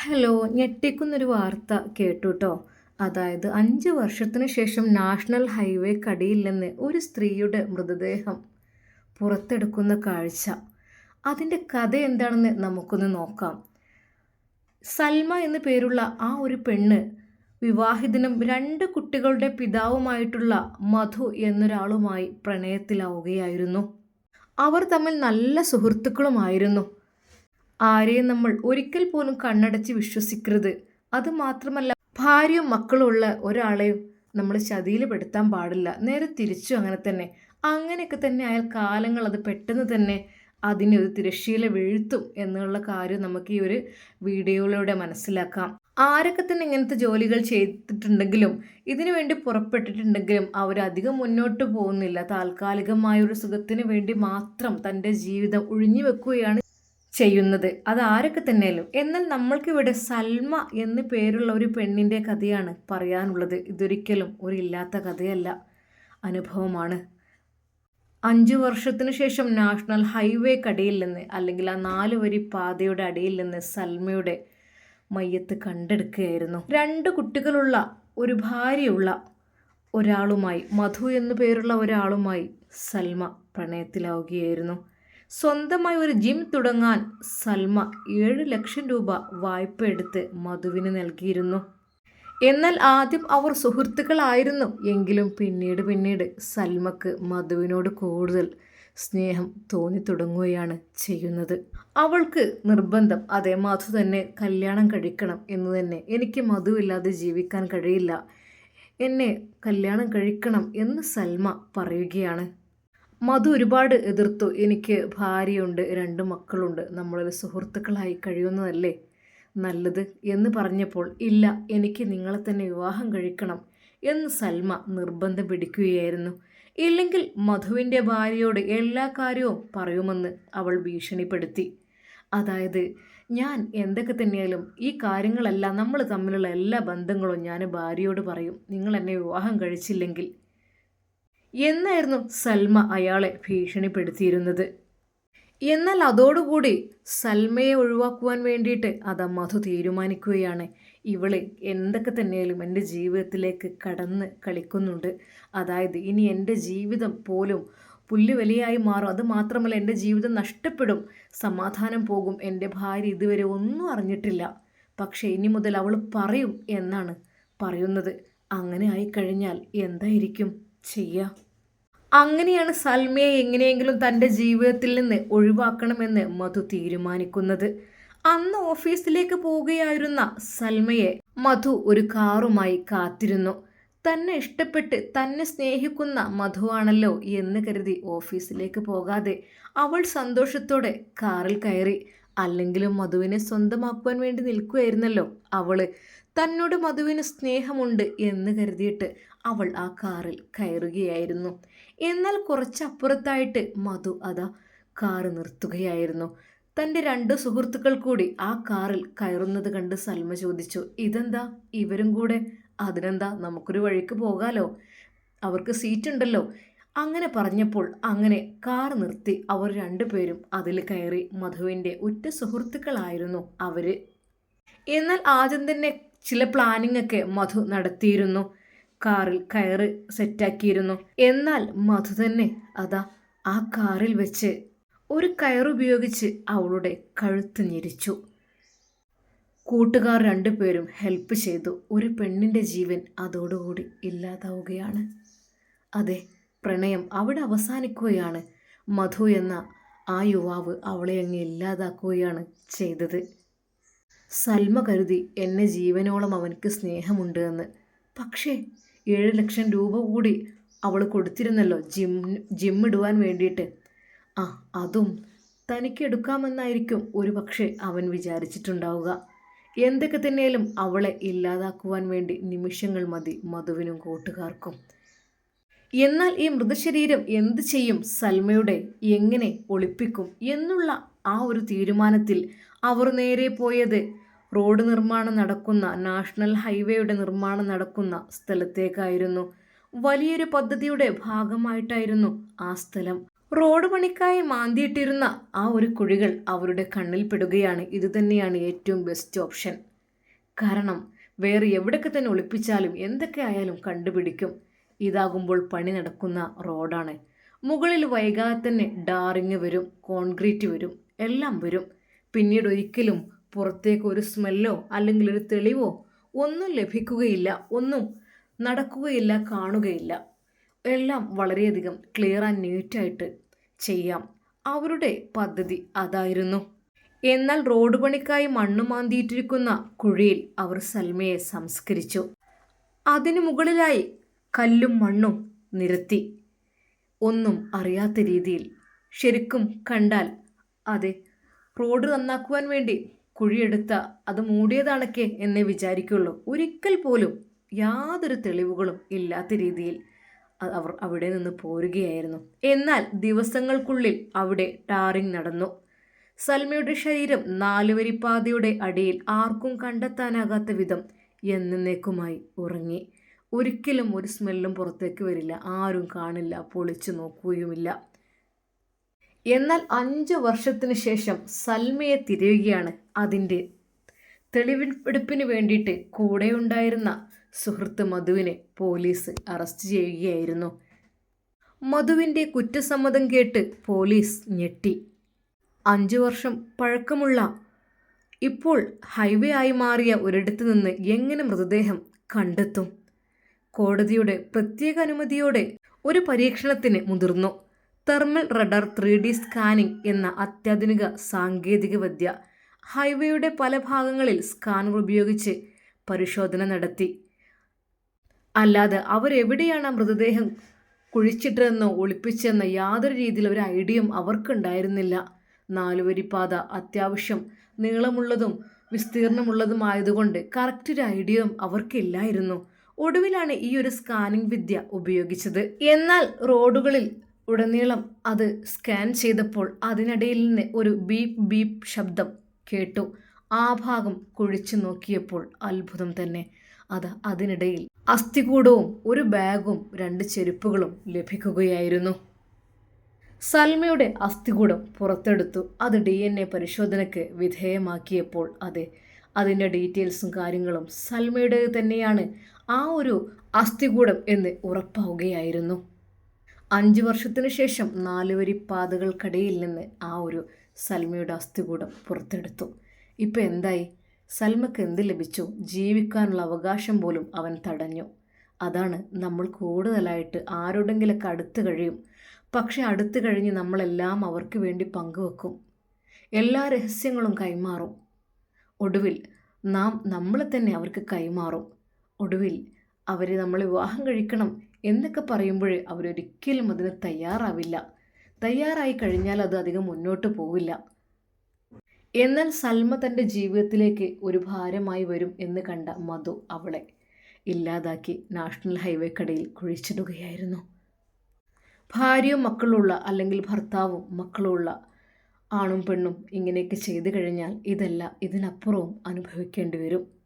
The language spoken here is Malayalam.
ഹലോ ഞെട്ടിക്കുന്നൊരു വാർത്ത കേട്ടു കേട്ടോ അതായത് അഞ്ച് വർഷത്തിന് ശേഷം നാഷണൽ ഹൈവേ കടിയില്ലെന്ന് ഒരു സ്ത്രീയുടെ മൃതദേഹം. പുറത്തെടുക്കുന്ന കാഴ്ച. അതിന്റെ കഥ എന്താണെന്ന് നമുക്കൊന്ന് നോക്കാം. സൽമ എന്നു പേരുള്ള ആ ഒരു പെണ്ണ് വിവാഹിതനും രണ്ട് കുട്ടികളുടെ പിതാവുമായിട്ടുള്ള മധു എന്നൊരാളുമായി പ്രണയത്തിലാവുകയായിരുന്നു. അവർ തമ്മിൽ നല്ല സുഹൃത്തുക്കളുമായിരുന്നു. ആരെയും നമ്മൾ ഒരിക്കൽ പോലും കണ്ണടച്ച് വിശ്വസിക്കരുത്. അത് മാത്രമല്ല ഭാര്യയും മക്കളുള്ള ഒരാളെയും നമ്മൾ ചതിയിൽ പെടുത്താൻ പാടില്ല. നേരെ തിരിച്ചു അങ്ങനെ തന്നെ. അങ്ങനെയൊക്കെ തന്നെ ആയാൽ കാലങ്ങൾ അത് പെട്ടെന്ന് തന്നെ ഒരു തിരശ്ശീല വീഴ്ത്തും എന്നുള്ള കാര്യം നമുക്ക് ഈ ഒരു വീഡിയോയിലൂടെ മനസ്സിലാക്കാം. ആരൊക്കെ തന്നെ ഇങ്ങനത്തെ ജോലികൾ ചെയ്തിട്ടുണ്ടെങ്കിലും ഇതിനു വേണ്ടി പുറപ്പെട്ടിട്ടുണ്ടെങ്കിലും അവരധികം മുന്നോട്ട് പോകുന്നില്ല. താൽക്കാലികമായ ഒരു സുഖത്തിന് വേണ്ടി മാത്രം തന്റെ ജീവിതം ഒഴിഞ്ഞു വെക്കുകയാണ് ചെയ്യുന്നത്. അത് ആരൊക്കെ തന്നെയല്ലോ എന്നാൽ നമ്മൾക്കിവിടെ സൽമ എന്ന് പേരുള്ള ഒരു പെണ്ണിന്റെ കഥയാണ് പറയാനുള്ളത്. ഇതൊരിക്കലും ഒരു ഇല്ലാത്ത കഥയല്ല. അനുഭവമാണ്. അഞ്ചു വർഷത്തിനു ശേഷം നാഷണൽ ഹൈവേ കടയിൽ നിന്ന് അല്ലെങ്കിൽ ആ നാല് വരി പാതയുടെ അടിയിൽ നിന്ന് സൽമയുടെ മയ്യത്ത് കണ്ടെടുക്കുകയായിരുന്നു. രണ്ട് കുട്ടികളുള്ള ഒരു ഭാര്യയുള്ള ഒരാളുമായി മധു എന്നു പേരുള്ള ഒരാളുമായി സൽമ പ്രണയത്തിലാവുകയായിരുന്നു. സ്വന്തമായി ഒരു ജിം തുടങ്ങാൻ സൽമ ഏഴ് ലക്ഷം രൂപ വായ്പ എടുത്ത് മധുവിന് നൽകിയിരുന്നു. എന്നാൽ ആദ്യം അവർ സുഹൃത്തുക്കളായിരുന്നു. എങ്കിലും പിന്നീട് പിന്നീട് സൽമക്ക് മധുവിനോട് കൂടുതൽ സ്നേഹം തോന്നി തുടങ്ങുകയാണ് ചെയ്യുന്നത്. അവൾക്ക് നിർബന്ധം അതേ മധു തന്നെ കല്യാണം കഴിക്കണം എന്ന് തന്നെ. എനിക്ക് മധുവില്ലാതെ ജീവിക്കാൻ കഴിയില്ല. എന്നെ കല്യാണം കഴിക്കണം എന്ന് സൽമ പറയുകയാണ്. മധു ഒരുപാട് എതിർത്തു. എനിക്ക് ഭാര്യയുണ്ട് രണ്ട് മക്കളുണ്ട്. നമ്മളിൽ സുഹൃത്തുക്കളായി കഴിയുന്നതല്ലേ നല്ലത് എന്ന് പറഞ്ഞപ്പോൾ ഇല്ല എനിക്ക് നിങ്ങളെ തന്നെ വിവാഹം കഴിക്കണം എന്ന് സൽമ നിർബന്ധം പിടിക്കുകയായിരുന്നു. ഇല്ലെങ്കിൽ മധുവിന്റെ ഭാര്യയോട് എല്ലാ കാര്യവും പറയുമെന്ന് അവൾ ഭീഷണിപ്പെടുത്തി. അതായത് ഞാൻ എന്തൊക്കെ തന്നെയാലും ഈ കാര്യങ്ങളെല്ലാം നമ്മൾ തമ്മിലുള്ള എല്ലാ ബന്ധങ്ങളും ഞാൻ ഭാര്യയോട് പറയും. നിങ്ങൾ എന്നെ വിവാഹം കഴിച്ചില്ലെങ്കിൽ എന്നായിരുന്നു സൽമ അയാളെ ഭീഷണിപ്പെടുത്തിയിരുന്നത്. എന്നാൽ അതോടുകൂടി സൽമയെ ഒഴിവാക്കുവാൻ വേണ്ടിയിട്ട് അത് മധു തീരുമാനിക്കുകയാണ്. ഇവൾ എന്തൊക്കെ തന്നെയാലും എന്റെ ജീവിതത്തിലേക്ക് കടന്ന് കളിക്കുന്നുണ്ട്. അതായത് ഇനി എന്റെ ജീവിതം പോലും പുല്ലുവലിയായി മാറും. അത് മാത്രമല്ല എന്റെ ജീവിതം നഷ്ടപ്പെടും. സമാധാനം പോകും. എന്റെ ഭാര്യ ഇതുവരെ ഒന്നും അറിഞ്ഞിട്ടില്ല. പക്ഷേ ഇനി മുതൽ അവൾ പറയും എന്നാണ് പറയുന്നത്. അങ്ങനെ ആയിക്കഴിഞ്ഞാൽ എന്തായിരിക്കും ചെയ്യുക? അങ്ങനെയാണ് സൽമയെ എങ്ങനെയെങ്കിലും തന്റെ ജീവിതത്തിൽ നിന്ന് ഒഴിവാക്കണമെന്ന് മധു തീരുമാനിക്കുന്നത്. അന്ന് ഓഫീസിലേക്ക് പോവുകയായിരുന്ന സൽമയെ മധു ഒരു കാറുമായി കാത്തിരുന്നു. തന്നെ ഇഷ്ടപ്പെട്ട് തന്നെ സ്നേഹിക്കുന്ന മധുവാണല്ലോ എന്ന് കരുതി ഓഫീസിലേക്ക് പോകാതെ അവൾ സന്തോഷത്തോടെ കാറിൽ കയറി. അല്ലെങ്കിലും മധുവിനെ സ്വന്തമാക്കുവാൻ വേണ്ടി നിൽക്കുകയായിരുന്നല്ലോ അവൾ. തന്നോട് മധുവിന് സ്നേഹമുണ്ട് എന്ന് കരുതിയിട്ട് അവൾ ആ കാറിൽ കയറുകയായിരുന്നു. എന്നാൽ കുറച്ചപ്പുറത്തായിട്ട് മധു അതാ കാറ് നിർത്തുകയായിരുന്നു. തന്റെ രണ്ട് സുഹൃത്തുക്കൾ കൂടി ആ കാറിൽ കയറുന്നത് കണ്ട് സൽമ ചോദിച്ചു ഇതെന്താ? ഇവരും കൂടെ? അതിനെന്താ? നമുക്കൊരു വഴിക്ക് പോകാലോ? അവർക്ക് സീറ്റ് ഉണ്ടല്ലോ അങ്ങനെ പറഞ്ഞപ്പോൾ അങ്ങനെ കാർ നിർത്തി അവർ രണ്ടുപേരും അതിൽ കയറി മധുവിന്റെ ഉറ്റ സുഹൃത്തുക്കളായിരുന്നു അവർ എന്നാൽ ആദ്യം തന്നെ ചില പ്ലാനിംഗ് ഒക്കെ മധു നടത്തിയിരുന്നു. കാറിൽ കയറ് സെറ്റാക്കിയിരുന്നു എന്നാൽ മധു തന്നെ അതാ ആ കാറിൽ വെച്ച് ഒരു കയറുപയോഗിച്ച് അവളുടെ കഴുത്ത് ഞെരിച്ചു. കൂട്ടുകാർ രണ്ടുപേരും ഹെൽപ്പ് ചെയ്തു. ഒരു പെണ്ണിന്റെ ജീവൻ അതോടുകൂടി ഇല്ലാതാവുകയാണ്. അതെ പ്രണയം അവിടെ അവസാനിക്കുകയാണ്. മധു എന്ന ആ യുവാവ് അവളെ അങ്ങ് ഇല്ലാതാക്കുകയാണ് ചെയ്തത്. സൽമ കരുതി എന്നെ ജീവനോളം അവനക്ക് സ്നേഹമുണ്ട് എന്ന്. പക്ഷേ ഏഴ് ലക്ഷം രൂപ കൂടി അവൾ കൊടുത്തിരുന്നല്ലോ ജിം ജിം വേണ്ടിയിട്ട്. ആ അതും തനിക്ക് എടുക്കാമെന്നായിരിക്കും ഒരു പക്ഷേ അവൻ വിചാരിച്ചിട്ടുണ്ടാവുക. എന്തൊക്കെ തന്നെയാലും അവളെ ഇല്ലാതാക്കുവാൻ വേണ്ടി നിമിഷങ്ങൾ മതി മധുവിനും കൂട്ടുകാർക്കും. എന്നാൽ ഈ മൃതശരീരം എന്ത് ചെയ്യും? സൽമയുടെ എങ്ങനെ ഒളിപ്പിക്കും എന്നുള്ള ആ ഒരു തീരുമാനത്തിൽ അവർ നേരെ പോയത് റോഡ് നിർമ്മാണം നടക്കുന്ന നാഷണൽ ഹൈവേയുടെ നിർമ്മാണം നടക്കുന്ന സ്ഥലത്തേക്കായിരുന്നു. വലിയൊരു പദ്ധതിയുടെ ഭാഗമായിട്ടായിരുന്നു ആ സ്ഥലം. റോഡ് പണിക്കായി മാന്തിയിട്ടിരുന്ന ആ ഒരു കുഴികൾ അവരുടെ കണ്ണിൽപ്പെടുകയാണ് ഇതുതന്നെയാണ് ഏറ്റവും ബെസ്റ്റ് ഓപ്ഷൻ കാരണം വേറെ എവിടെയൊക്കെ തന്നെ ഒളിപ്പിച്ചാലും എന്തൊക്കെ ആയാലും കണ്ടുപിടിക്കും. ഇതാകുമ്പോൾ പണി നടക്കുന്ന റോഡാണ്. മുകളിൽ വൈകാതെ തന്നെ ഡാറിങ് വരും കോൺക്രീറ്റ് വരും എല്ലാം വരും. പിന്നീട് ഒരിക്കലും പുറത്തേക്ക് ഒരു സ്മെല്ലോ അല്ലെങ്കിൽ ഒരു തെളിവോ ഒന്നും ലഭിക്കുകയില്ല ഒന്നും നടക്കുകയില്ല കാണുകയില്ല. എല്ലാം വളരെയധികം ക്ലിയർ ആൻഡ് നീറ്റായിട്ട് ചെയ്യാം. അവരുടെ പദ്ധതി അതായിരുന്നു. എന്നാൽ റോഡ് പണിക്കായി മണ്ണ് മാന്തിയിട്ടിരിക്കുന്ന കുഴിയിൽ അവർ സൽമയെ സംസ്കരിച്ചു. അതിനു മുകളിലായി കല്ലും മണ്ണും നിരത്തി. ഒന്നും അറിയാത്ത രീതിയിൽ ശരിക്കും കണ്ടാൽ അതെ റോഡ് നന്നാക്കുവാൻ വേണ്ടി കുഴിയെടുത്ത അത് മൂടിയതാണൊക്കെ എന്നേ വിചാരിക്കുള്ളൂ. ഒരിക്കൽ പോലും യാതൊരു തെളിവുകളും ഇല്ലാത്ത രീതിയിൽ അവർ അവിടെ നിന്ന് പോരുകയായിരുന്നു. എന്നാൽ ദിവസങ്ങൾക്കുള്ളിൽ അവിടെ ടാറിങ് നടന്നു. സൽമയുടെ ശരീരം നാലുവരിപ്പാതയുടെ അടിയിൽ ആർക്കും കണ്ടെത്താനാകാത്ത വിധം എന്നേക്കുമായി ഉറങ്ങി. ഒരിക്കലും ഒരു സ്മെല്ലും പുറത്തേക്ക് വരില്ല. ആരും കാണില്ല പൊളിച്ചു നോക്കുകയുമില്ല. എന്നാൽ അഞ്ച് വർഷത്തിന് ശേഷം സൽമയെ തിരയുകയാണ് അതിന്റെ. തെളിവെടുപ്പിന് വേണ്ടിയിട്ട് കൂടെയുണ്ടായിരുന്ന സുഹൃത്ത് മധുവിനെ പോലീസ് അറസ്റ്റ് ചെയ്യുകയായിരുന്നു. മധുവിന്റെ കുറ്റസമ്മതം കേട്ട് പോലീസ് ഞെട്ടി. അഞ്ചു വർഷം പഴക്കമുള്ള ഇപ്പോൾ ഹൈവേ ആയി മാറിയ ഒരിടത്ത് നിന്ന് എങ്ങനെ മൃതദേഹം കണ്ടെത്തും? കോടതിയുടെ പ്രത്യേക അനുമതിയോടെ ഒരു പരീക്ഷണത്തിന് മുതിർന്നു. Thermal radar three D scanning എന്ന അത്യാധുനിക സാങ്കേതികവിദ്യ ഹൈവേയുടെ പല ഭാഗങ്ങളിൽ സ്കാനർ ഉപയോഗിച്ച് പരിശോധന നടത്തി. അല്ലാതെ അവരെവിടെയാണ് മൃതദേഹം കുഴിച്ചിട്ടതെന്നോ ഒളിപ്പിച്ചതെന്നോ യാതൊരു രീതിയിൽ ഒരു ഐഡിയയും അവർക്കുണ്ടായിരുന്നില്ല. നാലുവരിപ്പാത അത്യാവശ്യം നീളമുള്ളതും വിസ്തീർണമുള്ളതുമായതുകൊണ്ട് കറക്റ്റ് ഒരു ഐഡിയയും അവർക്കില്ലായിരുന്നു. ഒടുവിലാണ് ഈ ഒരു സ്കാനിംഗ് വിദ്യ ഉപയോഗിച്ചത്. എന്നാൽ റോഡുകളിൽ ഉടനീളം അത് സ്കാൻ ചെയ്തപ്പോൾ അതിനിടയിൽ നിന്ന് ഒരു ബീപ് ബീപ് ശബ്ദം കേട്ടു. ആ ഭാഗം കുഴിച്ചു നോക്കിയപ്പോൾ അത്ഭുതം തന്നെ. അത് അതിനിടയിൽ അസ്ഥികൂടവും ഒരു ബാഗും രണ്ട് ചെരുപ്പുകളും ലഭിക്കുകയായിരുന്നു. സൽമയുടെ അസ്ഥികൂടം പുറത്തെടുത്തു. അത് ഡി എൻ എ പരിശോധനയ്ക്ക് വിധേയമാക്കിയപ്പോൾ അതെ. അതിന്റെ ഡീറ്റെയിൽസും കാര്യങ്ങളും സൽമയുടെ തന്നെയാണ്. ആ ഒരു അസ്ഥികൂടം എന്ന് ഉറപ്പാവുകയായിരുന്നു. അഞ്ച് വർഷത്തിനു ശേഷം നാലുവരി പാതകൾക്കിടയിൽ നിന്ന് ആ ഒരു സൽമയുടെ അസ്ഥികൂടം പുറത്തെടുത്തു. ഇപ്പം എന്തായി? സൽമക്ക് എന്ത് ലഭിച്ചു? ജീവിക്കാനുള്ള അവകാശം പോലും അവൻ തടഞ്ഞു. അതാണ് നമ്മൾ കൂടുതലായിട്ട് ആരോടെങ്കിലൊക്കെ അടുത്ത് കഴിയും. പക്ഷെ അടുത്ത് കഴിഞ്ഞ് നമ്മളെല്ലാം അവർക്ക് വേണ്ടി പങ്കുവെക്കും. എല്ലാ രഹസ്യങ്ങളും കൈമാറും. ഒടുവിൽ നാം നമ്മളെ തന്നെ അവർക്ക് കൈമാറും. ഒടുവിൽ അവർ നമ്മൾ വിവാഹം കഴിക്കണം എന്നൊക്കെ പറയുമ്പോൾ അവരൊരിക്കലും അതിന് തയ്യാറാവില്ല. തയ്യാറായി കഴിഞ്ഞാൽ അത് അധികം മുന്നോട്ട് പോവില്ല. എന്നാൽ സൽമ തന്റെ ജീവിതത്തിലേക്ക് ഒരു ഭാരമായി വരും എന്ന് കണ്ട മധു അവളെ ഇല്ലാതാക്കി നാഷണൽ ഹൈവേ കടയിൽ കുഴിച്ചിടുകയായിരുന്നു. ഭാര്യയും മക്കളുള്ള അല്ലെങ്കിൽ ഭർത്താവും മക്കളുള്ള ആണും പെണ്ണും ഇങ്ങനെയൊക്കെ ചെയ്തു കഴിഞ്ഞാൽ ഇതെല്ലാം ഇതിനപ്പുറവും അനുഭവിക്കേണ്ടി വരും.